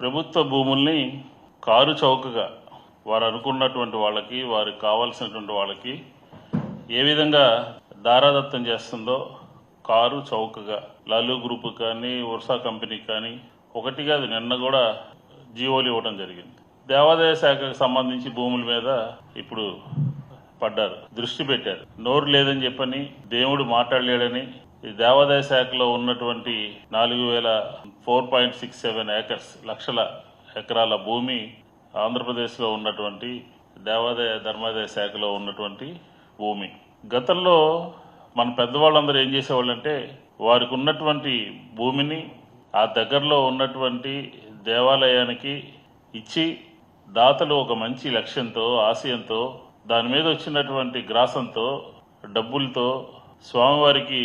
ప్రభుత్వ భూముల్ని కారు చౌకగా వారు అనుకున్నటువంటి వాళ్ళకి వారికి కావాల్సినటువంటి వాళ్ళకి ఏ విధంగా దారాదత్తం చేస్తుందో కారు చౌకగా లాలు గ్రూప్ కానీ ఉర్సా కంపెనీ కానీ ఒకటి కాదు నిన్న కూడా జీవోలు ఇవ్వడం జరిగింది. దేవాదాయ శాఖకు సంబంధించి భూముల మీద ఇప్పుడు పడ్డారు దృష్టి పెట్టారు. నోరు లేదని చెప్పని దేవుడు మాట్లాడలేడని ఈ దేవాదాయ శాఖలో ఉన్నటువంటి నాలుగు వేల four point six seven acres లక్షల ఎకరాల భూమి ఆంధ్రప్రదేశ్లో ఉన్నటువంటి దేవాదాయ ధర్మాదాయ శాఖలో ఉన్నటువంటి భూమి. గతంలో మన పెద్దవాళ్ళందరూ ఏం చేసేవాళ్ళంటే వారికి ఉన్నటువంటి భూమిని ఆ దగ్గరలో ఉన్నటువంటి దేవాలయానికి ఇచ్చి దాతలు ఒక మంచి లక్ష్యంతో ఆశయంతో దాని మీద వచ్చినటువంటి గ్రాసంతో డబ్బులతో స్వామివారికి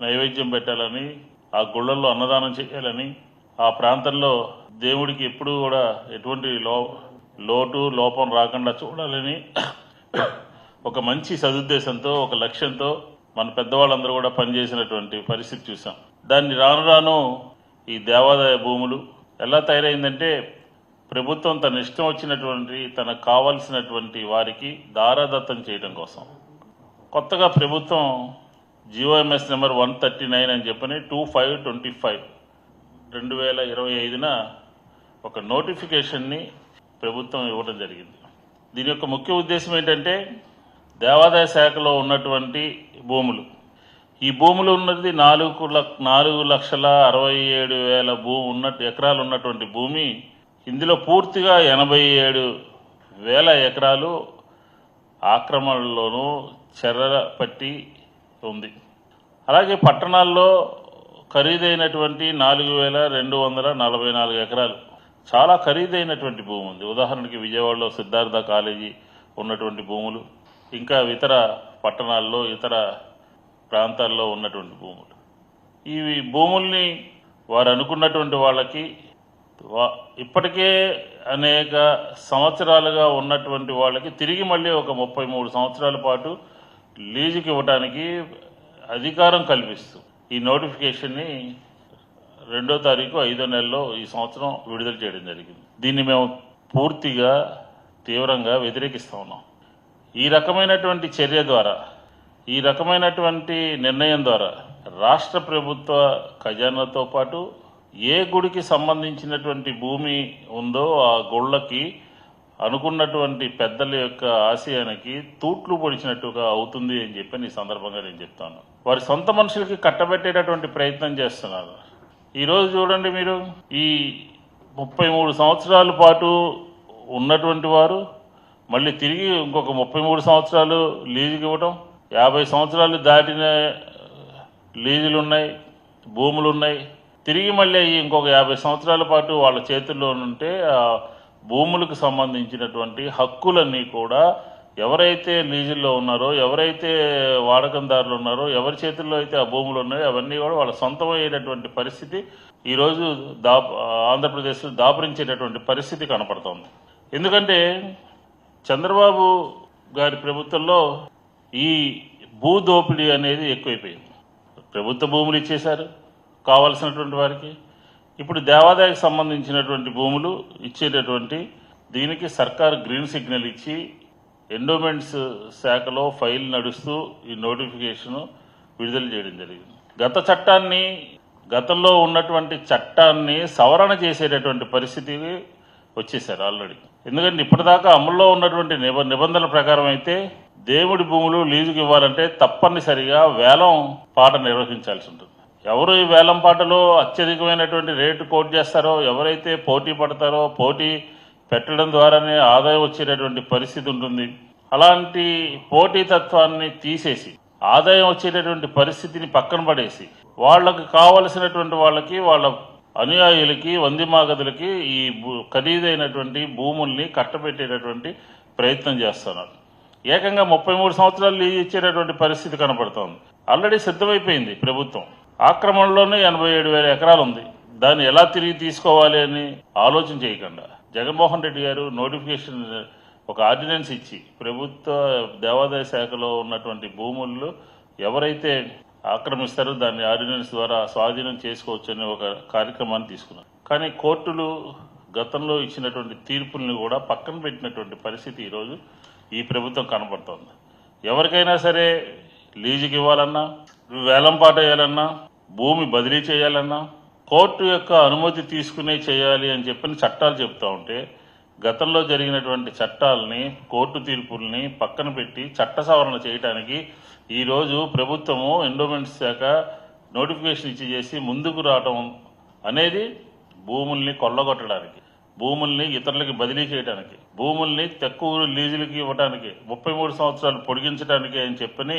నైవేద్యం పెట్టాలని ఆ గుళ్ళల్లో అన్నదానం చేయాలని ఆ ప్రాంతంలో దేవుడికి ఎప్పుడూ కూడా ఎటువంటి లో లోటు లోపం రాకుండా చూడాలని ఒక మంచి సదుద్దేశంతో ఒక లక్ష్యంతో మన పెద్దవాళ్ళందరూ కూడా పనిచేసినటువంటి పరిస్థితి చూసాం. దాన్ని రాను రాను ఈ దేవాదాయ భూములు ఎలా తయారైందంటే ప్రభుత్వం తన ఇష్టం వచ్చినటువంటి తనకు కావాల్సినటువంటి వారికి దారాదత్తం చేయడం కోసం. కొత్తగా ప్రభుత్వం G O M S number one thirty nine అని చెప్పని టూ ఫైవ్ ట్వంటీ ఫైవ్ రెండు వేల ఇరవై ఐదున ఒక నోటిఫికేషన్ని ప్రభుత్వం ఇవ్వడం జరిగింది. దీని యొక్క ముఖ్య ఉద్దేశం ఏంటంటే దేవాదాయ శాఖలో ఉన్నటువంటి భూములు. ఈ భూములు ఉన్నది నాలుగు లక్- నాలుగు లక్షల అరవై ఏడు వేల భూమి ఉన్న ఎకరాలు ఉన్నటువంటి భూమి. ఇందులో పూర్తిగా ఎనభై ఏడు వేల ఎకరాలు ఆక్రమణలోనూ చెర్ర పట్టి ఉంది అలాగే పట్టణాల్లో ఖరీదైనటువంటి నాలుగు వేల రెండు వందల నలభై నాలుగు ఎకరాలు. చాలా ఖరీదైనటువంటి భూమి ఉంది. ఉదాహరణకి విజయవాడలో సిద్ధార్థ కాలేజీ ఉన్నటువంటి భూములు ఇంకా ఇతర పట్టణాల్లో ఇతర ప్రాంతాల్లో ఉన్నటువంటి భూములు. ఇవి భూముల్ని వారు అనుకున్నటువంటి వాళ్ళకి వా- ఇప్పటికే అనేక సంవత్సరాలుగా ఉన్నటువంటి వాళ్ళకి తిరిగి మళ్ళీ ఒక ముప్పై మూడు సంవత్సరాల పాటు లీజుకి ఇవ్వడానికి అధికారం కల్పిస్తూ ఈ నోటిఫికేషన్ని రెండో తారీఖు ఐదో నెలలో ఈ సంవత్సరం విడుదల చేయడం జరిగింది. దీన్ని మేము పూర్తిగా తీవ్రంగా వ్యతిరేకిస్తూ ఉన్నాం. ఈ రకమైనటువంటి చర్య ద్వారా ఈ రకమైనటువంటి నిర్ణయం ద్వారా రాష్ట్ర ప్రభుత్వ ఖజానాతో పాటు ఏ గుడికి సంబంధించినటువంటి భూమి ఉందో ఆ గుళ్ళకి అనుకున్నటువంటి పెద్దల యొక్క ఆశయానికి తూట్లు పొడిచినట్టుగా అవుతుంది అని చెప్పి ఈ సందర్భంగా నేను చెప్తాను. వారి సొంత మనుషులకి కట్టబెట్టేటటువంటి ప్రయత్నం చేస్తున్నారు. ఈరోజు చూడండి మీరు ఈ ముప్పై మూడు సంవత్సరాల పాటు ఉన్నటువంటి వారు మళ్ళీ తిరిగి ఇంకొక ముప్పై మూడు సంవత్సరాలు లీజుకి ఇవ్వటం యాభై సంవత్సరాలు దాటిన లీజులు ఉన్నాయి భూములు ఉన్నాయి తిరిగి మళ్ళీ ఇంకొక యాభై సంవత్సరాల పాటు వాళ్ళ చేతుల్లో ఉంటే భూములకు సంబంధించినటువంటి హక్కులన్నీ కూడా ఎవరైతే లీజుల్లో ఉన్నారో ఎవరైతే వాడకందారులు ఉన్నారో ఎవరి చేతుల్లో అయితే ఆ భూములు ఉన్నాయో అవన్నీ కూడా వాళ్ళ సొంతమయ్యేటటువంటి పరిస్థితి ఈరోజు దా ఆంధ్రప్రదేశ్లో దాపరించేటటువంటి పరిస్థితి కనపడుతోంది. ఎందుకంటే చంద్రబాబు గారి ప్రభుత్వంలో ఈ భూ దోపిడీ అనేది ఎక్కువైపోయింది. ప్రభుత్వ భూములు ఇచ్చేశారు కావలసినటువంటి వారికి ఇప్పుడు దేవాదాయకు సంబంధించినటువంటి భూములు ఇచ్చేటటువంటి దీనికి సర్కార్ గ్రీన్ సిగ్నల్ ఇచ్చి ఎండోమెంట్స్ శాఖలో ఫైల్ నడుస్తూ ఈ నోటిఫికేషన్ విడుదల చేయడం జరిగింది. గత చట్టాన్ని గతంలో ఉన్నటువంటి చట్టాన్ని సవరణ చేసేటటువంటి పరిస్థితి వచ్చేసారు ఆల్రెడీ. ఎందుకంటే ఇప్పటిదాకా అమల్లో ఉన్నటువంటి నిబ నిబంధనల ప్రకారం అయితే దేవుడి భూములు లీజుకి ఇవ్వాలంటే తప్పనిసరిగా వేలం పాట నిర్వహించాల్సి ఉంటుంది. ఎవరు ఈ వేలం పాటలో అత్యధికమైనటువంటి రేటు కోట్ చేస్తారో ఎవరైతే పోటీ పడతారో పోటీ పెట్టడం ద్వారానే ఆదాయం వచ్చేటటువంటి పరిస్థితి ఉంటుంది. అలాంటి పోటీతత్వాన్ని తీసేసి ఆదాయం వచ్చేటటువంటి పరిస్థితిని పక్కన పడేసి వాళ్ళకు కావలసినటువంటి వాళ్ళకి వాళ్ళ అనుయాయులకి వందిమాగదులకి ఈ భూ- ఖరీదైనటువంటి భూముల్ని కట్టబెట్టేటటువంటి ప్రయత్నం చేస్తున్నారు. ఏకంగా ముప్పై మూడు సంవత్సరాలు లీజ్ ఇచ్చేటటువంటి పరిస్థితి కనపడుతోంది. ఆల్రెడీ సిద్ధమైపోయింది ప్రభుత్వం. ఆక్రమణలోనే ఎనభై ఏడు వేల ఎకరాలు ఉంది దాన్ని ఎలా తిరిగి తీసుకోవాలి అని ఆలోచన చేయకుండా జగన్మోహన్ రెడ్డి గారు నోటిఫికేషన్ ఒక ఆర్డినెన్స్ ఇచ్చి ప్రభుత్వ దేవాదాయ శాఖలో ఉన్నటువంటి భూముల్లో ఎవరైతే ఆక్రమిస్తారో దాన్ని ఆర్డినెన్స్ ద్వారా స్వాధీనం చేసుకోవచ్చు అనే ఒక కార్యక్రమాన్ని తీసుకున్నారు. కానీ కోర్టులు గతంలో ఇచ్చినటువంటి తీర్పుల్ని కూడా పక్కన పెట్టినటువంటి పరిస్థితి ఈరోజు ఈ ప్రభుత్వం కనబడుతోంది ఎవరికైనా సరే లీజుకి ఇవ్వాలన్నా వేలంపాట వేయాలన్నా భూమి బదిలీ చేయాలన్నా కోర్టు యొక్క అనుమతి తీసుకునే చేయాలి అని చెప్పిన చట్టాలు చెప్తా ఉంటే గతంలో జరిగినటువంటి చట్టాలని కోర్టు తీర్పుల్ని పక్కన పెట్టి చట్ట సవరణ చేయడానికి ఈరోజు ప్రభుత్వము ఎండోమెంట్స్ శాఖ నోటిఫికేషన్ ఇచ్చి చేసి ముందుకు రావడం అనేది భూముల్ని కొల్లగొట్టడానికి భూముల్ని ఇతరులకి బదిలీ చేయడానికి భూముల్ని తక్కువ లీజులకి ఇవ్వడానికి ముప్పై మూడు సంవత్సరాలు పొడిగించడానికి అని చెప్పని